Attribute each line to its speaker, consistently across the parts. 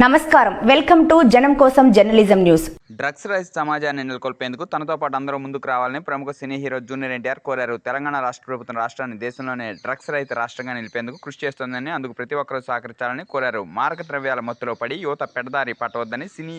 Speaker 1: నమస్కారం. Welcome to జనం కోసం జర్నలిజం న్యూస్.
Speaker 2: డ్రగ్స్ రహిత సమాజాన్ని నెలకొల్పేందుకు తనతో పాటు అందరూ ముందుకు రావాలని ప్రముఖ సినీ హీరో జూనియర్ ఎన్టీఆర్ కోరారు. తెలంగాణ రాష్ట్ర ప్రభుత్వం రాష్ట్రాన్ని దేశంలోనే డ్రగ్స్ రహిత రాష్ట్రంగా నిలిపేందుకు కృషి చేస్తోందని అందుకు ప్రతి ఒక్కరూ సహకరించాలని కోరారు. మారక ద్రవ్యాల మత్తులో పడి యువత పెడదారి పట్టవద్దని సినీ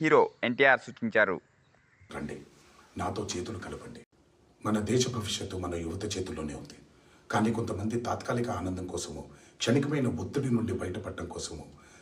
Speaker 2: హీరో ఎన్టీఆర్ సూచించారు.
Speaker 3: రండి. నాతో చేతులు కలపండి. మన దేశ భవిష్యత్తు మన యువత చేతుల్లోనే ఉంది. కానీ కొంతమంది తాత్కాలిక ఆనందం కోసము క్షణికమైన ఒత్తిడి నుండి బయటపడటం కోసము